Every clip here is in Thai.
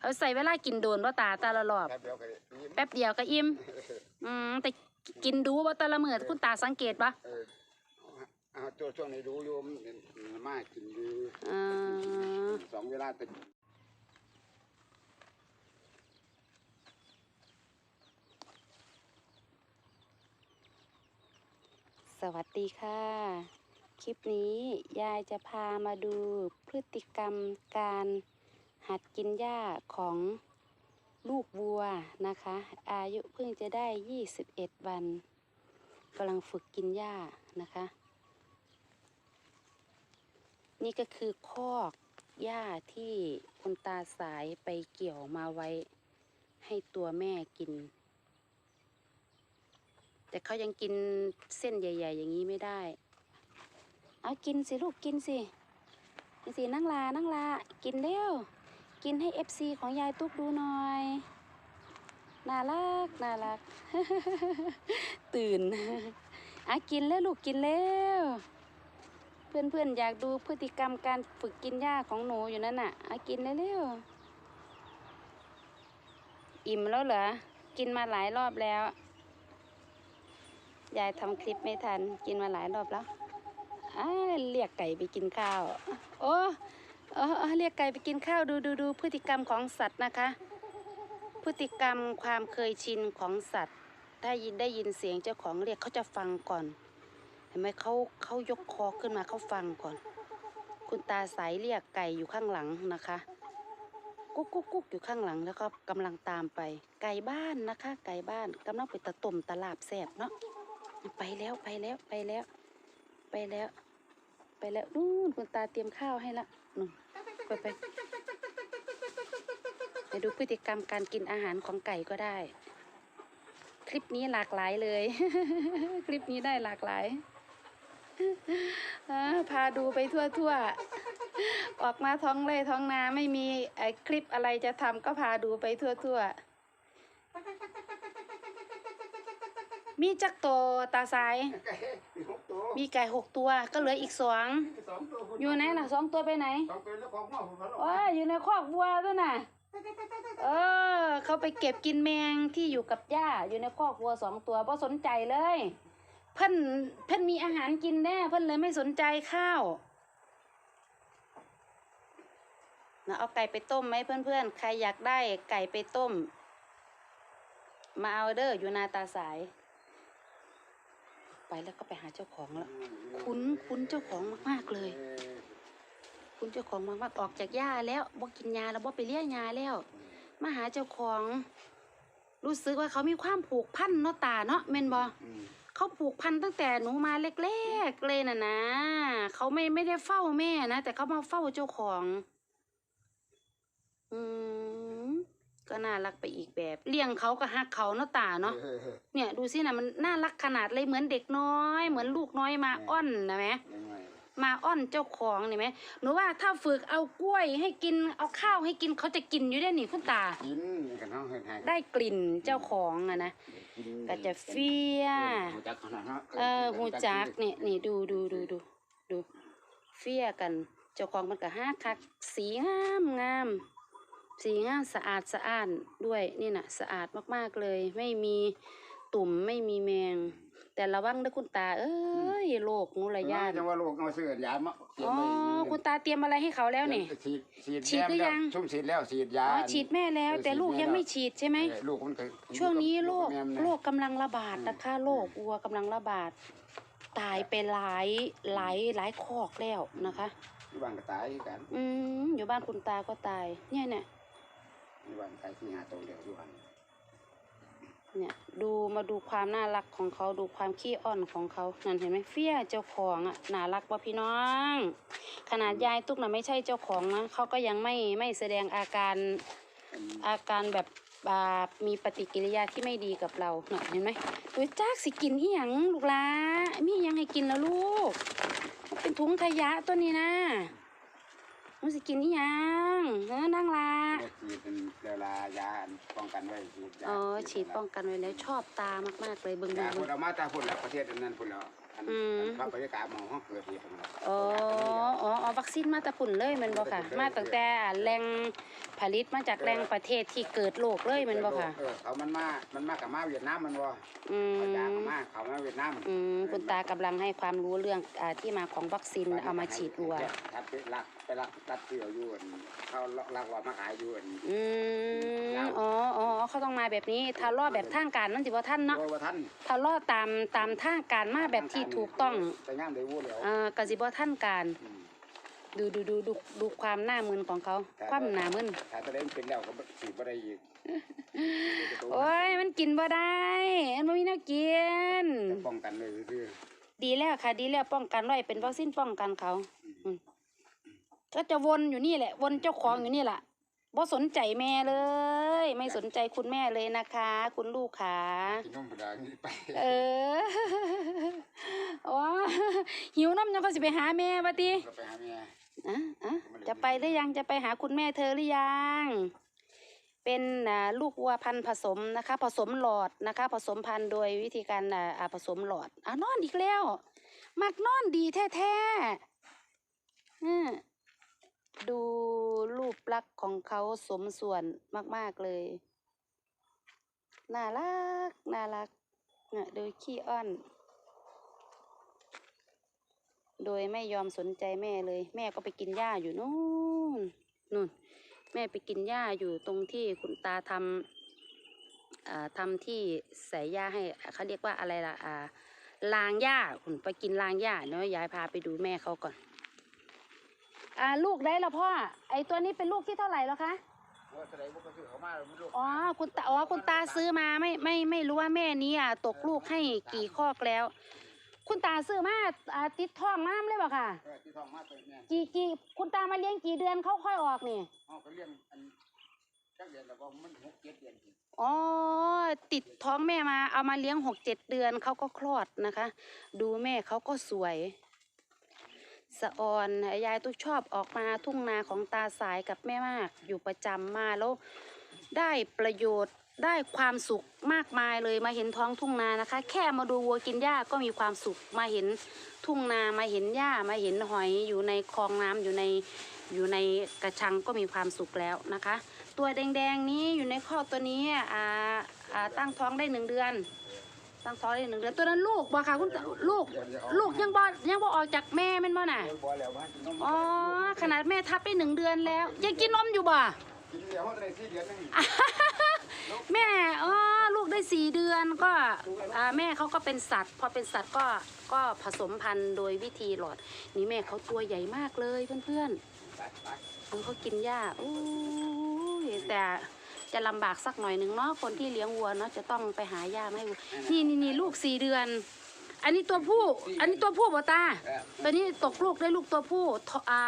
เอาใส่เวลากินโดนว่าตาแต่ละรอบแป๊บเดียวก็ยิ้มแป๊บเดียวก็อิ่ม อืมแต่กินดูว่าแต่ละมื้อคุณตาสังเกตปะเออเอาตัวช่วงนี้ดูโยมมันมากกินดีเออสองเวลาติดสวัสดีค่ะ คลิปนี้ยายจะพามาดูพฤติกรรมการ หัดกินหญ้าของลูกวัวนะคะ อายุเพิ่งจะได้ 21 วันกำลังฝึกกินหญ้านะคะ นี่ก็คือคอกหญ้าที่คุณตาสายไปเกี่ยวมาไว้ ให้ตัวแม่กิน แต่เขายังกินเส้นใหญ่ ๆ อย่างนี้ไม่ได้ เอากินสิลูกกินสิกินสินั่งลานั่งลากินเร็ว กินให้เอฟซีของยายตุ๊กดูหน่อย น่ารัก น่ารัก ตื่นอะกินแล้วลูกกินแล้ว เพื่อนๆ อยากดูพฤติกรรมการฝึกกินหญ้าของหนูอยู่นั่นน่ะอะกินเร็วอิ่มแล้วเหรอ กินมาหลายรอบแล้ว ยายทำคลิปไม่ทัน กินมาหลายรอบแล้วอ้าเรียกไก่ไปกินข้าว โอ้ ออเออเรียกไก่ไปกินข้าวดูดูดูพฤติกรรมของสัตว์นะคะ พฤติกรรมความเคยชินของสัตว์ ถ้ายินได้ยินเสียงเจ้าของเรียกเขาจะฟังก่อน เห็นไหมเขาเขายกคอขึ้นมาเขาฟังก่อน คุณตาสายเรียกไก่อยู่ข้างหลังนะคะ กุ๊กกุ๊กกุ๊กอยู่ข้างหลังแล้วก็กำลังตามไป ไก่บ้านนะคะ ไก่บ้านกำลังไปตะตุ่มตะลาบแสบเนาะไปแล้วไปแล้วไปแล้ว ไปแล้ว ไปแล้วนู่นคุณตาเตรียมข้าวให้ละนู่นไปไปไปดูพฤติกรรมการกินอาหารของไก่ก็ได้ คลิปนี้หลากหลายเลย คลิปนี้ได้หลากหลายพาดูไปทั่วทั่วๆออกมาท้องเล่ท้องนาไม่มีไอคลิปอะไรจะทำก็พาดูไปทั่วทั่ว มีจักโตวตาสาย ไก่หกตัวมีไก่หกตัวก็เหลืออีกสองสองตัวอยู่ไหนล่ะสองตัวไปไหนสองตัวแล้วของหม้อผมเขาว้าอยู่ในคอกวัวด้วยน่ะ เออ เขาไปเก็บกินแมงที่อยู่กับหญ้าอยู่ในคอกวัวสองตัวเพราะสนใจเลย เพิ่นเพิ่นมีอาหารกินแน่เพิ่นเลยไม่สนใจข้าวนะเอาไก่ไปต้มไหมเพื่อนๆ ใครอยากได้ไก่ไปต้ม มาเอาเด้ออยู่นาตาสาย ไปแล้วก็ไปหาเจ้าของแล้ว คุ้นคุ้นเจ้าของมากๆเลยเออคุณเจ้าของมากๆออกจากหญ้าแล้วบ่กินยาแล้วบ่ไปเลี้ยงยาแล้วมาหาเจ้าของ รู้สึกว่าเขามีความผูกพันเนาะตาเนาะแม่นบ่อืมเขาผูกพันตั้งแต่หนูมาเล็กๆเลยน่ะนะเขาไม่ไม่ได้เฝ้าแม่นะแต่เขามาเฝ้าเจ้าของ อืม ก็น่ารักไปอีกแบบ เลี้ยงเขาก็ฮักเขาเนาะตาเนาะเออเนี่ยดูสินะมันน่ารักขนาดเลยเหมือนเด็กน้อย เหมือนลูกน้อยมาอ้อนนะแหมยังไงมาอ้อนเจ้าของนี่ไหมหนูว่าถ้าฝึกเอากล้วยให้กินเอาข้าวให้กินเขาจะกินอยู่ได้นี่คุณตา กินกันเนาะเห็นไหมได้กลิ่นเจ้าของอะนะก็จะเฟี้ยหูจักขนาดนั้นเออหูจักนี่นี่ดูดูดูดูดูเฟี้ยกัน เจ้าของมันก็ห้าคักสีงามงาม สีงามสะอาดสะอาดด้วยนี่น่ะสะอาดมากๆเลย ไม่มีตุ่มไม่มีแมง แต่ระวังนะคุณตา เอ้ยโรคงูระยานจังว่าลูกเอาเสื้อยามาเตรียอ๋มอไว้คุณตาเตรียมอะไรให้เขาแล้วนี่ฉีดฉีดฉีดหรือยังชุ่มฉีดแล้วฉีดยาอ๋อฉีดแม่แล้ว แต่ลูกยังไม่ฉีดใช่ไหมเออลูกมันเคยช่วงนี้โรคแม่มันนะโรคกำลังระบาดนะคะโรควัวกำลังระบาด ตายไปหลายหลายหลายคอกแล้วนะคะอยู่บ้านก็ตายคือกัน อืมอยู่บ้านคุณตาก็ตายเนี่ยเนี่ย อยู่บ้านตายที่หาตัวเดียวอยู่บ้านเนี่ยดูมาดูความน่ารักของเขาดูความขี้อ้อนของเขานั่นเห็นไหมเฟี้ยเจ้าของอะน่ารักป่ะพี่น้อง ขนาดยายตุ๊กน่ะไม่ใช่เจ้าของนะเขาก็ยังไม่ไม่แสดงอาการอาการแบบอ่ามีปฏิกิริยาที่ไม่ดีกับเราเน่ะเห็นไหมตัวจากสิกินอีหยังลูกลามียังให้กินแล้วลูก เป็นถุงขยะตัวนี้นะ มันสิกินอีหยังเออนั่งลาเลือดฉีดเป็นเวลายาป้องกันไว้ฉีดยาอ๋อฉีดป้องกันไว้แล้วชอบตามากๆเลยเบิ่งยาเบิ่งพุ่เบิ่นงเอามาตาพุ่นแล้วประเทศอันนั้นพุ่นแล้ว อันอืม พระบรรยากาศหมองห้องเกิดเหตุพุ่นแล้วอ๋ออ๋ออ๋อวัคซีนมาแตะปุ่นเลยแมันบ่ค่ะ มาตั้งแต่แหล่งผลิตมาจากแหล่งประเทศที่เกิดโลกเลยแมันบ่ค่ะ เออเขามันมา มันมากับมาเวียดนามมันบ่อืเขาจากม มาเขามาเวียดนามอืม คุณตากำลังให้ความรู้เรื่องอาที่มาของวัคซีนเอามาฉีดวัว ครับไปลักไปลักตัดเกี่ยวอยู่อั่นเขาลักว่ามาขายอยู่อั่นอืมอ๋ออ๋อเขาต้องมาแบบนี้ ถ้ารอแบบทางการนั่นสิบ่ท่านเนาะ โดยว่าท่านถ้ารอตามตามทางการมาแบบที่ถูกต้องแต่ย่างได้วู้แล้วอ่ากสิบ่ท่านการ อืมดูดูดูดูดูความหน้ามึนของเขา ความหน้ามึนถ้าตะเล่นเป็นแล้วก็บ่สิบ่ได้อีกโอ้ยมันกินบ่ได้มันบ่มีแนวกินจะป้องกันเลยคือดีแล้วค่ะ ดีแล้วป้องกันไว้เป็นวัคซีนป้องกันเขา อืมก็จะวนอยู่นี่แหละ วนเจ้าของอยู่นี่แหละ บ่สนใจแม่เลย ไม่สนใจคุณแม่เลยนะคะ คุณลูกขากินนมบ่ได้นี่ไปเออว้าหิวน้ำยังก็สิไปหาแม่บัดนี้ก็ไปหาแม่อะอะจะไปหรือยังจะไปหาคุณแม่เธอหรือยัง เป็นอ่าลูกวัวพันธุ์ผสมนะคะ ผสมหลอดนะคะ ผสมพันธุ์โดยวิธีการอ่าอ่าผสมหลอดอะนอนอีกแล้ว มักนอนดีแท้ๆอืมดูรูป ลักษณ์ของเขาสมส่วนมากๆเลย น่ารัก น่ารักเนี่ยโดูขี้อ้อน โดยไม่ยอมสนใจแม่เลย แม่ก็ไปกินหญ้าอยู่นู่นนู่น แม่ไปกินหญ้าอยู่ตรงที่คุณตาทำอ่าทำที่ใส่หญ้าให้เขาเรียกว่าอะไรล่ะอ่าลางหญ้าคุณไปกินลางหญ้าเนาะยายพาไปดูแม่เขาก่อน อ่าลูกได้แล้วพ่อ ไอตัวนี้เป็นลูกที่เท่าไหร่แล้วคะว่าแสดงว่าก็ซื้อเขามาแล้วไม่รู้อ๋อคุณตาอ๋อคุณตาซื้อมาไม่ไม่ไม่รู้ว่าแม่นี้อะตกลูกให้กี่คอกแล้ว คุณตาซื้อมาอ่าติดท้องน้ำเลยเปล่าค่ะ เออที่ท้องมาเป็นแม่กี่กี่คุณตามาเลี้ยงกี่เดือนเขาค่อยออกนี่เฮาก็เลี้ยงอันจักเดือนแล้วก็มันหกเจ็ดเดือนสิอ๋อติดท้องแม่มาเอามาเลี้ยงหกเจ็ดเดือนเขาก็คลอดนะคะ ดูแม่เขาก็สวย สะออนยายตุ๊กชอบออกมาทุ่งนาของตาสายกับแม่มาก อยู่ประจำมาแล้วได้ประโยชน์ได้ความสุขมากมายเลยมาเห็นท้องทุ่งนานะคะ แค่มาดูวัวกินหญ้าก็มีความสุขมาเห็นทุ่งนามาเห็นหญ้ามาเห็นหอยอยู่ในคลองน้ำอยู่ในอยู่ในกระชังก็มีความสุขแล้วนะคะ ตัวแดงๆนี้อยู่ในข้อตัวนี้อ่าอ่าตั้งท้องได้หนึ่งเดือน ตั้งท้องได้หนึ่งเดือนตัวนั้นลูกบ่ค่ะคุณตาลูกลูกยังบ่ยังบ่ออกจากแม่แม่นบ่น่ะเออบ่แล้วมากินนมอ๋อขนาดแม่ทับไปหนึ่งเดือนแล้ว ยังกินนมอยู่บ่กินเดียวเฮาได้สี่เดือนนึงแม่อ๋อลูกได้สี่เดือนก็อ่าแม่เขาก็เป็นสัตว์ พอเป็นสัตว์ก็ก็ผสมพันธุ์โดยวิธีหลอด นี่แม่เขาตัวใหญ่มากเลยเพื่อนๆไปไปมันเขากินหญ้าอู้ยแต่ จะลำบากสักหน่อยหนึ่งเนาะคนที่เลี้ยงวัวเนาะจะต้องไปหาหญ้ามาให้วัวนี่นี่นี่ลูกสี่เดือน อันนี้ตัวผู้ อันนี้ตัวผู้บ่ตาเออตัวนี้ตกลูกได้ลูกตัวผู้ทอ่า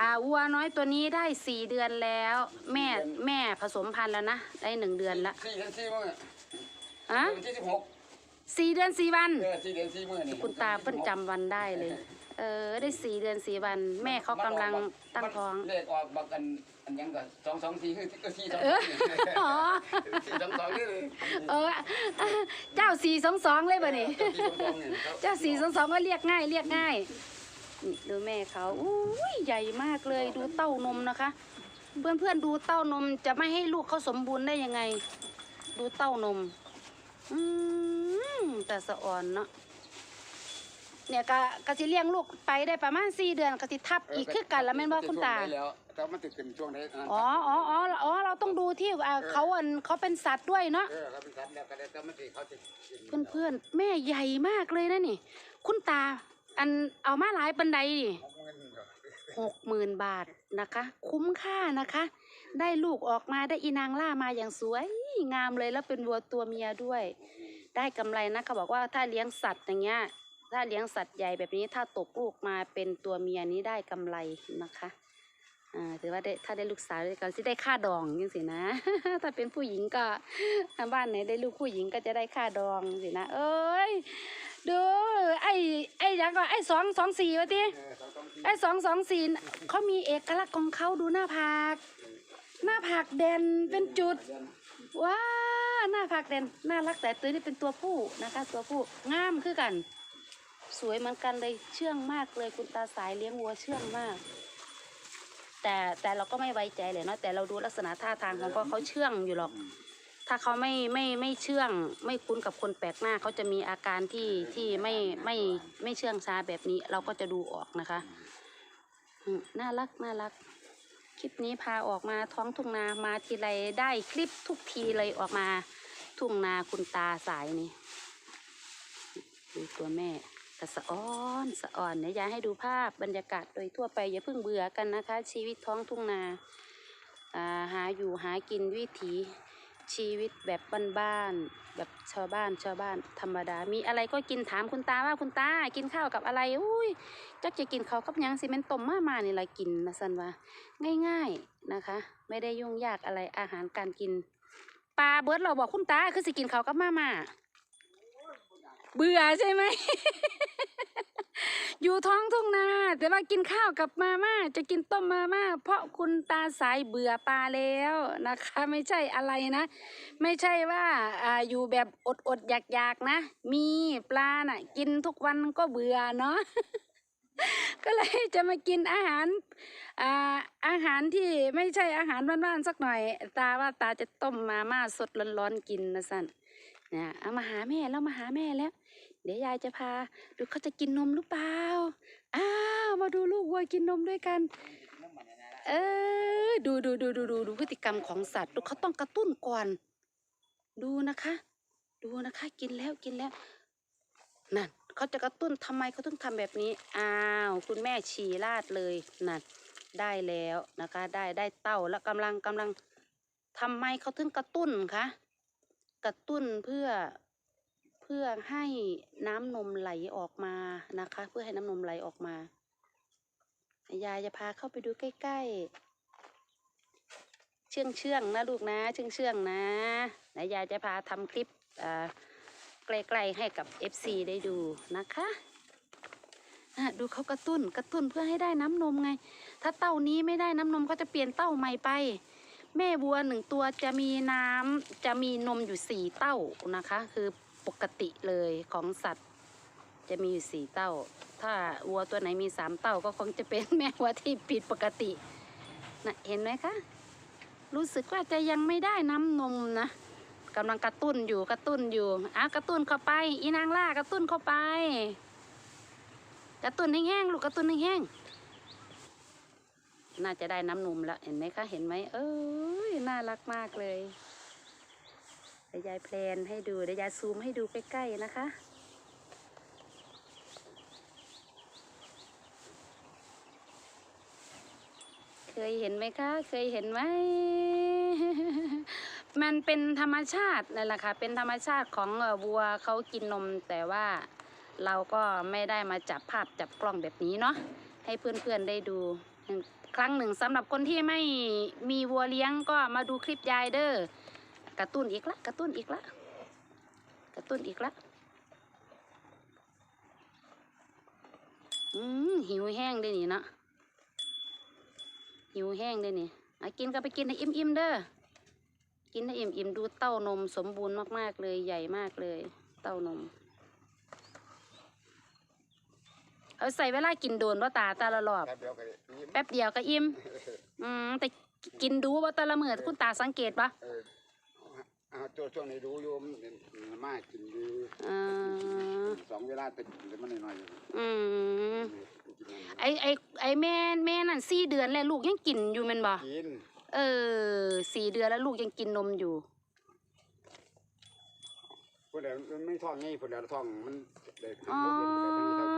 อ่าวัวน้อยตัวนี้ได้สี่เดือนแล้ว แม่แม่ผสมพันธุ์แล้วนะได้หนึ่งเดือนละสี่เดือนสี่มื้ออะเดือนที่สิบหกสี่เดือนสี่วัน เออสี่เดือนสี่มื้อนี่คุณตาเพิ่นจำวันได้เลย เออได้สี่เดือนสี่วัน แม่เขากำลังตั้งท้อง เลขออกบักอัน อันยังก็สองสองสี่คือก็สี่สองเอออ๋อ สี่สองสองนี่เลยเออ เจ้าสี่สองสองเลยบ่นี่สี่สองสองนี่ครับเจ้าสี่สองสองก็เรียกง่าย เรียกง่ายนี่ดูแม่เขาอุ้ยใหญ่มากเลยดูเต้านมนะคะ เพื่อนเพื่อนๆดูเต้านมจะไม่ให้ลูกเขาสมบูรณ์ได้ยังไง ดูเต้านม อืมแต่สะอ่อนเนาะ เนี่ยกะกะสิเลี้ยงลูกไปได้ประมาณสี่เดือนกะสิทับอีกคือกันแล้วแม่นบ่คุณตาช่วงได้แล้วแต่มันติดเป็นช่วงได้นนั้นอ๋ออ๋ออ๋ออ๋อเราต้องดูที่อ่าเขาอันเขาเป็นสัตว์ด้วยเนาะ เออเขาเป็นสัตว์แล้วก็ได้แต่มันติเขาจะกินเพื่อนเพื่อนๆแม่ใหญ่มากเลยนะนี่ คุณตา อันเอามาหลายปันใดนี่หกหมื่นก็หกหมื่นบาทนะคะ คุ้มค่านะคะ ได้ลูกออกมาได้อีนางล่ามาอย่างสวยงามเลยแล้วเป็นวัวตัวเมียด้วย ได้กำไรนะเขาบอกว่าถ้าเลี้ยงสัตว์อย่างเงี้ย ถ้าเลี้ยงสัตว์ใหญ่แบบนี้ถ้าตกลูกมาเป็นตัวเมียนี้ได้กำไรนะคะอ่าถือว่าได้ถ้าได้ลูกสาวก็สิได้ค่าดองยังสินะ ถ้าเป็นผู้หญิงก็บ้านไหนได้ลูกผู้หญิงก็จะได้ค่าดองสินะ เอ้ยดูไอ้ไอ้หยังก็ไอ้สองสองสี่วะทีเออสองสองสี่ไอ้สองสองสี่น่ะเขามีเอกลักษณ์ของเขาดูหน้าผากหน้าผากแดนเป็นจุดเดือนว้าหน้าผากแดนน่ารักแต่ตัวนี้เป็นตัวผู้นะคะ ตัวผู้งามคือกัน สวยเหมือนกันเลยเชื่องมากเลยคุณตาสายเลี้ยงวัวเชื่องมาก แต่แต่เราก็ไม่ไว้ใจเลยเนาะแต่เราดูลักษณะท่าทางของเขาเขาเชื่องอยู่หรอก ถ้าเขาไม่ไม่ไม่เชื่อง ไม่คุ้นกับคนแปลกหน้าเขาจะมีอาการที่ที่ไม่ไม่ไม่เชื่องช้าแบบนี้ เราก็จะดูออกนะคะอืมน่ารักน่ารัก คลิปนี้พาออกมาท้องทุ่งนามาทีไรได้คลิปทุกทีเลยออกมาทุ่งนาคุณตาสายนี่ดูตัวแม่ กระสะอ้อนสะอ่อนเดี๋ยยายให้ดูภาพบรรยากาศโดยทั่วไปอย่าเพิ่งเบื่อกันนะคะ ชีวิตท้องทุ่งนาหาอยู่หากินวิถีชีวิตแบบบ้านๆแบบชาวบ้านชาวบ้านธรรมดา มีอะไรก็กินถามคุณตาว่าคุณตากินข้าวกับอะไรอุ้ยจักจะกินข้าวกับยังสิแมันต้มมามานี่ละกินนะสันว่าง่ายๆนะคะ ไม่ได้ยุ่งยากอะไรอาหารการกินปลาเบิร์ดเราบอกคุณตาคือสิกินเขาวกับมามา เบื่อใช่ไหม อยู่ท้องทุ่งนา แต่ว่ากินข้าวกับมาม่าจะกินต้มมาม่าเพราะคุณตาสายเบื่อปลาแล้วนะคะ ไม่ใช่อะไรนะ ไม่ใช่ว่าอ่าอยู่แบบอดอดๆอยากๆนะ มีปลาน่ะ กินทุกวันก็เบื่อเนาะก็เลยจะมากินอาหารอ่าอาหารที่ไม่ใช่อาหารบ้านๆสักหน่อย ตาว่าตาจะต้มมาม่าสดร้อนๆกินนะสันเนี่ยเอามาหาแม่แล้วมาหาแม่แล้ว ดี๋ยวยายจะพา ดูเขาจะกินนมหรือเปล่า อ้าว มาดูลูกวัวกินนมด้วยกัน เออ ดูดูดูดูดูดูพฤติกรรมของสัตว์ ดูเขาต้องกระตุ้นก่อน ดูนะคะ ดูนะคะ กินแล้วกินแล้วนั่นเขาจะกระตุ้นทำไมเขาถึงทำแบบนี้ อ้าว คุณแม่ฉี่ราดเลยนั่นได้แล้วนะคะ ได้ได้เต้าแล้วกำลังกำลังทำไมเขาถึงกระตุ้นคะกระตุ้นเพื่อ พื่อให้น้ำนมไหลออกมานะคะ เพื่อให้น้ำนมไหลออกมายายจะพาเข้าไปดูใกล้ๆ เชื่องเชื่องนะลูกนะเชื่องเชื่องนะไหนยายจะพาทำคลิปอ่าใกล้ๆให้กับ FC ได้ดูนะคะอะดูเขากระตุ้นกระตุ้นเพื่อให้ได้น้ำนมไง ถ้าเต้านี้ไม่ได้น้ำนมก็จะเปลี่ยนเต้าใหม่ไป แม่วัวหนึ่งตัวจะมีน้ำจะมีนมอยู่สี่เต้านะคะ คือ ปกติเลยของสัตว์ จะมีอยู่สี่เต้า ถ้าวัวตัวไหนมีสามเต้าก็คงจะเป็นแม่วัวที่ผิดปกตินะเห็นไหมคะ รู้สึกว่าจะยังไม่ได้น้ำนมนะกำลังกระตุ้นอยู่กระตุ้นอยู่อะกระตุ้นเข้าไป อีนางล่ากระตุ้นเข้าไป กระตุ้นให้แห้งลูกกระตุ้นให้แห้งน่าจะได้น้ำนมแล้วเห็นไหมคะเห็นไหมเอ้ยน่ารักมากเลย ดี๋ยวยายแพลนให้ดู เดี๋ยวยายซูมให้ดูใกล้ๆนะคะ เคยเห็นไหมคะ เคยเห็นไหม มันเป็นธรรมชาตินั่นแหละค่ะ เป็นธรรมชาติของวัวเขากินนมแต่ว่าเราก็ไม่ได้มาจับภาพจับกล้องแบบนี้เนาะ ให้เพื่อนๆได้ดูครั้งหนึ่งสำหรับคนที่ไม่มีวัวเลี้ยงก็มาดูคลิปยายเด้อ กระตุ้นอีกละ กระตุ้นอีกละ กระตุ้นอีกละ อืมหิวแห้งได้นี่เนาะหิวแห้งได้นี่อะกินก็ไปกินให้อิ่มๆเด้อ กินให้อิ่มๆดูเต้านมสมบูรณ์มากๆเลยใหญ่มากเลย เต้านม เอาใส่เวลากินโดนว่าตาตาละรอบ แป๊บเดียวก็ยิ้มแป๊บเดียวก็อิ่ม อืมแต่กินดูว่าแต่ละมื้อคุณตาสังเกตปะ เออเอาตัวช่วงนี้ดูโยมนมากินดีอ่าสองเวลาแต่กินมันหน่อยๆอยู่อืมกินนั่นไอไอไอแม่แม่นั่นสี่เดือนแล้วลูกยังกินอยู่แมันบ่กินเออสี่เดือนแล้วลูกยังกินนมอยู่พวกเดี๋ยวมันไม่ท้องไงพวกเดี๋ยวท้องมันเด็กอ๋อลูกเรียนไปได้ทั้งนี้เท่ากิน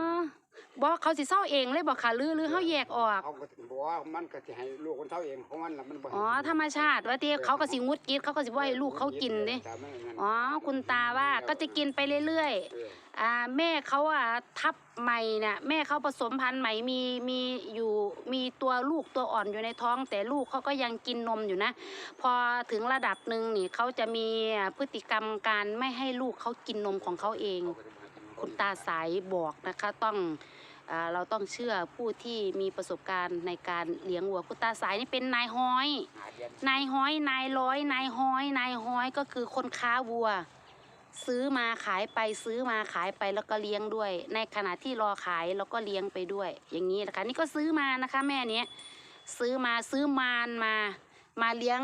บอกเขาสิเศร้าเองเลยบอกค่ะหรือหรือเขาแยกออก เขาก็บอกว่ามันก็จะให้ลูกคนเท่าเองของมันละมันบ่ให้อ๋อธรรมชาติว่าที่เขาก็สิงุดกิดเขาก็สิว่าให้ลูกเขากินเด้แต่มันนั่นอ๋อคุณตาว่าก็จะกินไปเรื่อยเออๆอ่าแม่เขาอะทับใหม่น่ะแม่เขาผสมพันธุ์ใหม่มีมีอยู่มีตัวลูกตัวอ่อนอยู่ในท้อง แต่ลูกเขาก็ยังกินนมอยู่นะ พอถึงระดับหนึ่งนี่เขาจะมีพฤติกรรมการไม่ให้ลูกเขากินนมของเขาเอง คุณตาสายบอกนะคะต้องอา เราต้องเชื่อผู้ที่มีประสบการณ์ในการเลี้ยงวัวคุณตาสายนี่เป็นนายห้อยหาเดือนนายห้อยนายร้อยนายห้อยนายห้อยก็คือคนค้าวัว ซื้อมาขายไปซื้อมาขายไปแล้วก็เลี้ยงด้วย ในขณะที่รอขายแล้วก็เลี้ยงไปด้วย อย่างนี้นะคะนี่ก็ซื้อมานะคะแม่เนี้ยซื้อมาซื้อมานมา มาเลี้ยง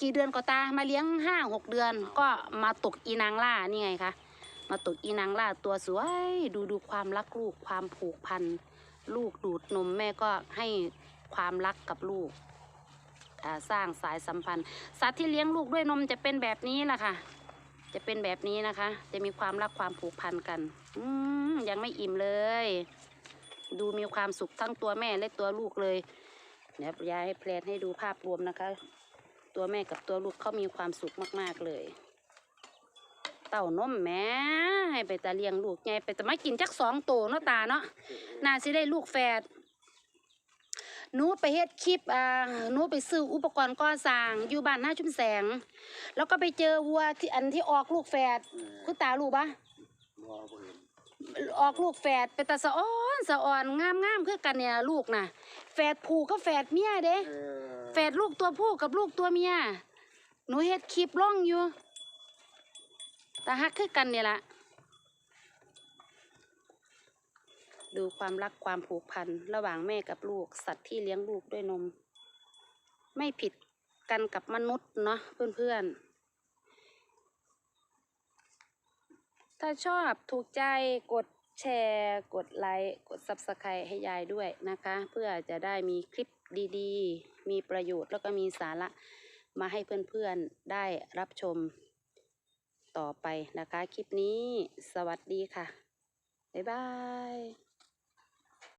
กี่เดือนก็ตามาเลี้ยงห้าหกเดือน ก็มาตกอีนางล่านี่ไงคะ มาตกอีนางล่าตัวสวย ดูดูความรักลูกความผูกพัน ลูกดูดนมแม่ก็ให้ความรักกับลูกสร้างสายสัมพันธ์ สัตว์ที่เลี้ยงลูกด้วยนมจะเป็นแบบนี้แหละค่ะ จะเป็นแบบนี้นะคะ จะมีความรักความผูกพันกัน อืมยังไม่อิ่มเลย ดูมีความสุขทั้งตัวแม่และตัวลูกเลยเดี๋ยวยายให้แพลนให้ดูภาพรวมนะคะ ตัวแม่กับตัวลูกเขามีความสุขมาก ๆ เลย เต่านมแม่ให้ไปตาเลี้ยงลูกไงไปแต่มากินจักสองโตเนาะตาเนาะน่าสิได้ลูกแฝดหนูไปเฮ็ดคลิปอ่าหนูไปซื้ออุปกรณ์ก่อสร้างอยู่บ้านหน้าชุมแสง แล้วก็ไปเจอวัวที่อันที่ออกลูกแฝดเออคุณตารู้ปะบ่บ่เห็นออกลูกแฝดเป็นตาสะอ้อนสะอ่อนงามงามๆคือกันเนี่ยลูกน่ะแฝดผู้ก็แฝดเมียเด้เออแฝดลูกตัวผู้กับลูกตัวเมียหนูเฮ็ดคลิปล่องอยู่ แต่ฮักคือกันเนี่ยละดูความรักความผูกพัน ระหว่างแม่กับลูก สัตว์ที่เลี้ยงลูกด้วยนม ไม่ผิดกันกับมนุษย์เนาะเพื่อนๆ ถ้าชอบถูกใจกดแชร์กดไลค์กด Subscribe ให้ยายด้วยนะคะ เพื่อจะได้มีคลิปดีๆ มีประโยชน์แล้วก็มีสาระมาให้เพื่อนๆได้รับชม ต่อไปนะคะ คลิปนี้ สวัสดีค่ะ บ๊ายบาย